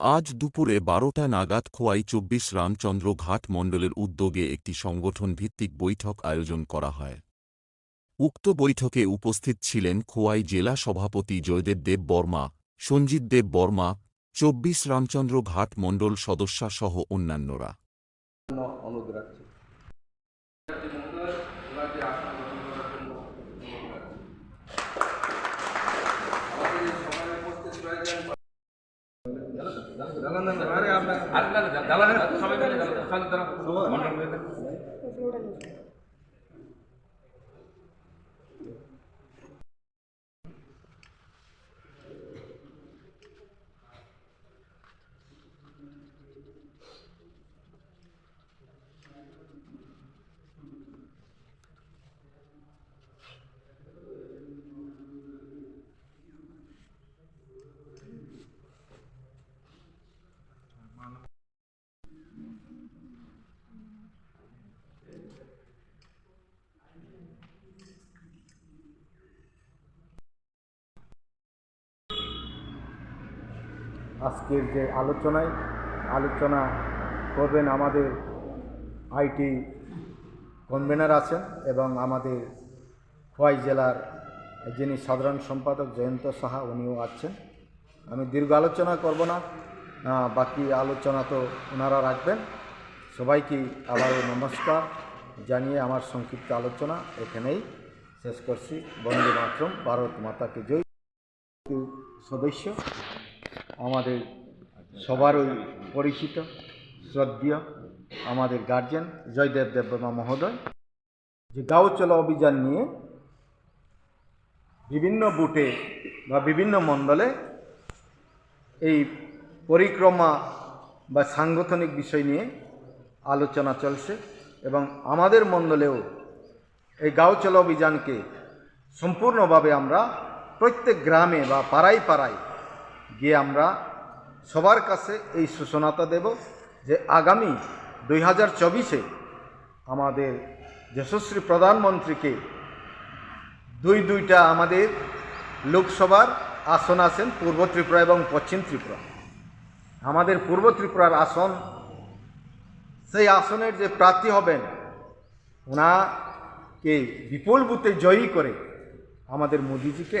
আজ দুপুরে বারোটা নাগাদ খোয়াই চব্বিশ রামচন্দ্র ঘাট মণ্ডলের উদ্যোগে একটি সংগঠন ভিত্তিক বৈঠক আয়োজন করা হয়। উক্ত বৈঠকে উপস্থিত ছিলেন খোয়াই জেলা সভাপতি জয়দেব দেব বর্মা, সঞ্জিত দেব বর্মা, চব্বিশ রামচন্দ্র ঘাট মণ্ডল সদস্যাসহ অন্যান্যরা। অনুরোধ রাখছি। ಅಲ್ಲ ದಳ আজকের যে আলোচনায় আলোচনা করবেন আমাদের আইটি কনভেনার আছেন এবং আমাদের খোয়াই জেলার যিনি সাধারণ সম্পাদক জয়ন্ত সাহা, উনিও আছেন। আমি দীর্ঘ আলোচনা করব না বাকি আলোচনা তো ওনারা রাখবেন। সবাইকে আবারও নমস্কার জানিয়ে আমার সংক্ষিপ্ত আলোচনা এখানেই শেষ করছি। বন্দে মাতরম, ভারত মাতাকে জয়। সদস্য আমাদের সবারই পরিচিত, শ্রদ্ধেয় আমাদের গার্জেন জয়দেব দেববর্মা মহোদয়, যে গাঁও চলো অভিযান নিয়ে বিভিন্ন বুটে বা বিভিন্ন মণ্ডলে এই পরিক্রমা বা সাংগঠনিক বিষয় নিয়ে আলোচনা চলছে এবং আমাদের মণ্ডলেও এই গাঁও চলো অভিযানকে সম্পূর্ণভাবে আমরা প্রত্যেক গ্রামে বা পাড়ায় পাড়ায় গিয়ে আমরা সবার কাছে এই সূচনাটা দেব যে আগামী দুই হাজার চব্বিশে আমাদের যশস্বী প্রধানমন্ত্রীকে দুই দুইটা আমাদের লোকসভার আসন আছেন পূর্ব ত্রিপুরা এবং পশ্চিম ত্রিপুরা। আমাদের পূর্ব ত্রিপুরার আসন, সেই আসনের যে প্রার্থী হবেন, ওনাকে বিপুল বুথে জয়ী করে আমাদের মোদিজিকে